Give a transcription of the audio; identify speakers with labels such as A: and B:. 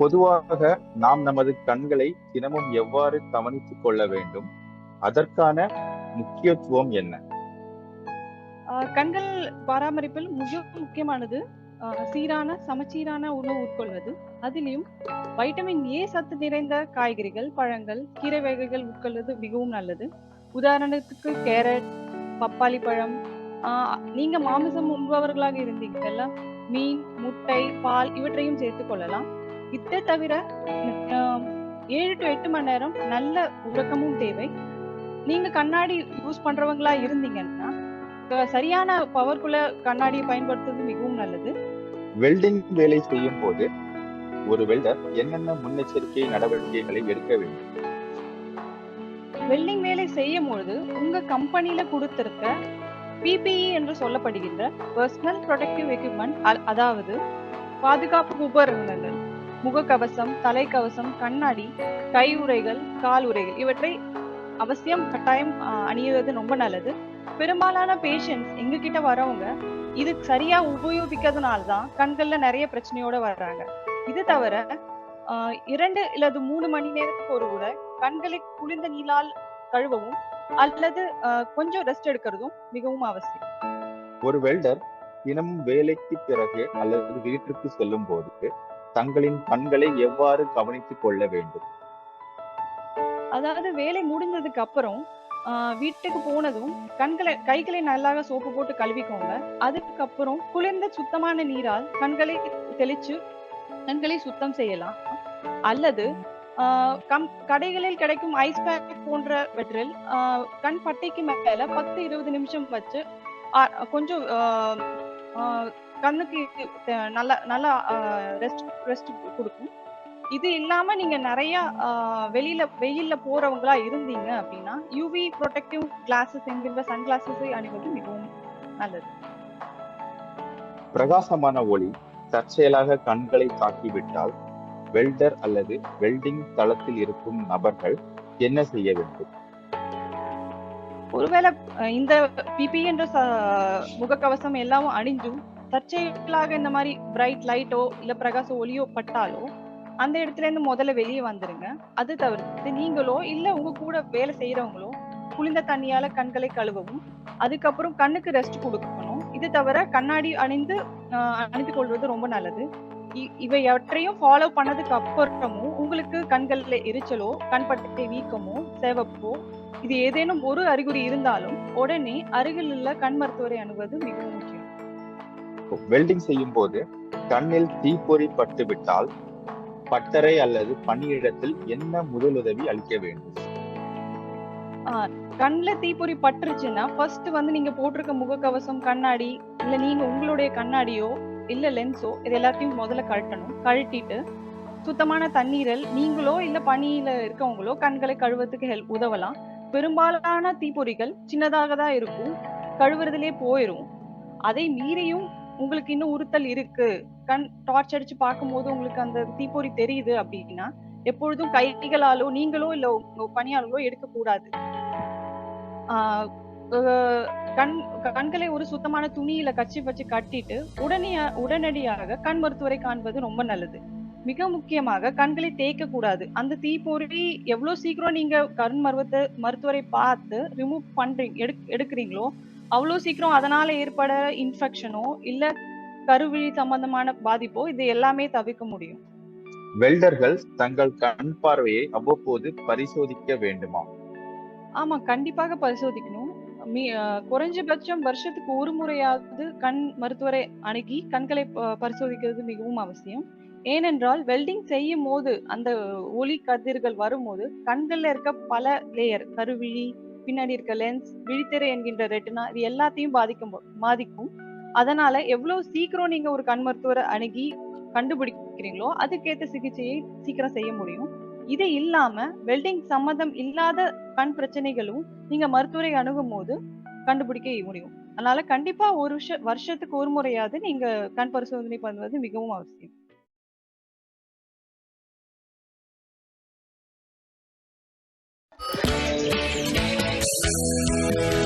A: பொதுவாக நாம் நமது கண்களை தினமும் எவ்வாறு கவனித்துக் கொள்ள வேண்டும்? அதற்கான முக்கியத்துவம் என்ன?
B: ஆஹ் கண்கள் பராமரிப்பில் மிக முக்கியமானது சீரான சமச்சீரான உணவு உட்கொள்வது. அதிலும் வைட்டமின் ஏ சத்து நிறைந்த காய்கறிகள் பழங்கள் கீரை வகைகள் உட்கொள்வது மிகவும் நல்லது. உதாரணத்துக்கு கேரட் பப்பாளி பழம் ஆஹ் நீங்க மாமிசம் உண்பவர்களாக இருந்தீங்கன்னா மீன் முட்டை பால் இவற்றையும் சேர்த்துக் கொள்ளலாம். இதை தவிர ஏழு டு எட்டு மணி நேரம் நல்ல உறக்கமும் தேவை. நீங்க கண்ணாடி யூஸ் பண்றவங்களா இருந்தீங்கன்னா சரியான பவர்க்குள்ள கண்ணாடியை பயன்படுத்துவது மிகவும் நல்லது.
A: வெல்டிங் வேலை செய்யும் போது ஒரு வெல்டர் என்னென்ன முன்னெச்சரிக்கை நடவடிக்கைகளை எடுக்க வேண்டும்?
B: வெல்டிங் வேலை செய்யும் பொழுது உங்க கம்பெனில கொடுத்திருக்க பிபிஇ என்று சொல்லப்படுகின்ற பர்சனல் ப்ரொடெக்டிவ் எக்யூப்மெண்ட் அதாவது பாதுகாப்பு உபகரணங்கள். முகக்கவசம் தலைக்கவசம் கண்ணாடி கை உரைகள் கால் உரைகள் இவற்றை அவசியம் கட்டாயம் அஹ், அணியுவது ரொம்ப நல்லது. பெரும்பாலான பேஷண்ட்ஸ் எங்க கிட்ட வரவங்க இது சரியா உபயோகிக்கிறதுனால தான் கண்கள்ல நிறைய பிரச்சனையோட வர்றாங்க. இது தவிர ஆஹ், இரண்டு இல்லது மூணு மணி நேரத்துக்கு ஒரு முறை கண்களை குளிர்ந்த நீளால் கழுவவும் அல்லது ஆஹ், கொஞ்சம் ரெஸ்ட் எடுக்கிறதும் மிகவும் அவசியம்.
A: ஒரு வெல்டர் தினமும் வேலைக்கு பிறகு அல்லது வீட்டிற்கு செல்லும் போது தங்களின் கண்களை எவ்வாறு கவனித்துக் கொள்ள வேண்டும்?
B: அதாவது வேலை முடிஞ்சதுக்கு அப்புறம் ஆஹ், வீட்டுக்கு போனதும் கண்களை கைகளை நல்லாக சோப்பு போட்டு கழுவிக்கோங்க. அதுக்கப்புறம் குளிர்ந்த சுத்தமான நீரால் கண்களை தெளிச்சு கண்களை சுத்தம் செய்யலாம். அல்லது ஆஹ், கம் கடைகளில் கிடைக்கும் ஐஸ் பேக் போன்றவற்றில் ஆஹ், கண் பட்டைக்கு மேல பத்து இருபது நிமிஷம் வச்சு கொஞ்சம் ஆஹ், ஆஹ், கண்ணுக்கு நல்லா நல்லா ரெஸ்ட் ரெஸ்ட் கொடுக்கும். இது இல்லாம நீங்க நிறைய வெளியில வெயில்ல போறவங்களா இருந்தீங்க அப்படின்னா யூவி ப்ரொடெக்டிவ் கிளாஸஸ் என்கின்ற சன் கிளாஸஸை அணிவது மிகவும் நல்லது.
A: பிரகாசமான ஒளி தற்செயலாக கண்களை தாக்கிவிட்டால் வெல்டர் அல்லது வெல்டிங் தளத்தில் இருக்கும் நபர்கள் என்ன செய்ய வேண்டும்?
B: ஒருவேளை இந்த பிபி என்ற முகக்கவசம் எல்லாம் அணிஞ்சும் தற்செயலாக இந்த மாதிரி பிரைட் லைட்டோ இல்ல பிரகாச ஒளியோ பட்டாலோ அந்த இடத்துல இருந்து முதல்ல வெளியே வந்துருங்க. அது தவிர்த்து நீங்களோ இல்ல உங்க கூட வேலை செய்யறவங்களோ குளிர்ந்த தண்ணியால கண்களை கழுவவும் அதுக்கப்புறம் கண்ணுக்கு ரெஸ்ட் கொடுக்கணும். இது தவிர கண்ணாடி அணிந்து அணிந்து கொள்வது ரொம்ப நல்லது. இ- இவை எவற்றையும் ஃபாலோ பண்ணதுக்கு அப்புறமும் உங்களுக்கு கண்கள்ல எரிச்சலோ கண்பட்டை வீக்கமோ சிவப்போ இது ஏதேனும் ஒரு அறிகுறி இருந்தாலும் உடனே அருகில் உள்ள கண் மருத்துவரை அணுவது மிகவும் முக்கியம்.
A: வெல்டிங் செய்யும் போது கண்ணில் தீப்பொறி பட்டு விட்டால் பட்டறை அல்லது பணியிடத்தில் என்ன முதலுதவி அளிக்க வேண்டும்?
B: கண்ணுல தீப்பொறி பட்டுருச்சுன்னா ஃபர்ஸ்ட் வந்து நீங்க போட்டிருக்க முகக்கவசம் கண்ணாடி இல்ல நீங்க உங்களுடைய கண்ணாடியோ இல்ல லென்ஸோ இது எல்லாத்தையும் முதல்ல கழட்டணும். கழட்டிட்டு சுத்தமான தண்ணீரில் நீங்களோ இல்ல பனியில இருக்கவங்களோ கண்களை கழுவத்துக்கு ஹெல்ப் உதவலாம். பெரும்பாலான தீப்பொறிகள் சின்னதாக தான் இருக்கும். கழுவுறதுலே போயிரும். அதை மீறியும் உங்களுக்கு இன்னும் உறுத்தல் இருக்கு. கண் டார்ச் அடிச்சு பார்க்கும்போது உங்களுக்கு அந்த தீப்பொறி தெரியுது அப்படின்னா எப்பொழுதும் கைகளாலோ நீங்களோ இல்ல உங்க பணியாளர்களோ எடுக்க கூடாது ஆஹ் கண் கண்களை ஒரு சுத்தமான துணியில கச்சி வச்சு கட்டிட்டு உடனே உடனடியாக கண் மருத்துவரை காண்பது ரொம்ப நல்லது. மிக முக்கியமாக கண்களை தேய்க்க கூடாது. அந்த தீப்பொறி எவ்வளவு சீக்கிரம் நீங்க கண் மருவத்தை மருத்துவரை பார்த்து ரிமூவ் பண்றீங்க எடுக் எடுக்கிறீங்களோ அவ்வளவு சீக்கிரம் அதனால ஏற்பட இன்ஃபெக்ஷனோ இல்ல கருவிழி சம்பந்தமான பாதிப்போ இது எல்லாமே தவிர்க்க முடியும்.
A: வெல்டர்கள் தங்கள் கண் பார்வையை அவ்வப்போது பரிசோதிக்க வேண்டுமா?
B: ஆமா கண்டிப்பாக பரிசோதிக்கணும். குறைஞ்சபட்சம் வருஷத்துக்கு ஒரு முறையாவது கண் மருத்துவரை அணுகி கண்களை பரிசோதிக்கிறது மிகவும் அவசியம். ஏனென்றால் வெல்டிங் செய்யும் போது அந்த ஒளி கதிர்கள் வரும்போது கண்கள்ல இருக்க பல லேயர் கருவிழி பின்னாடி இருக்க லென்ஸ் விழித்திரை என்கின்ற ரெட்டினா இது எல்லாத்தையும் பாதிக்கும் பாதிக்கும். அதனால எவ்வளவு சீக்கிரம் நீங்க ஒரு கண் மருத்துவரை அணுகி கண்டுபிடிக்கிறீங்களோ அதுக்கேற்ற சிகிச்சையை சீக்கிரம் செய்ய முடியும். இது இல்லாம வெல்டிங் சம்மந்தம் இல்லாத கண் பிரச்சனைகளும் நீங்க மருத்துவரை அணுகும் போது கண்டுபிடிக்க முடியும். அதனால கண்டிப்பா ஒரு வருஷ வருஷத்துக்கு ஒரு முறையாவது நீங்க கண் பரிசோதனை பண்ணுவது மிகவும் அவசியம். Thank you.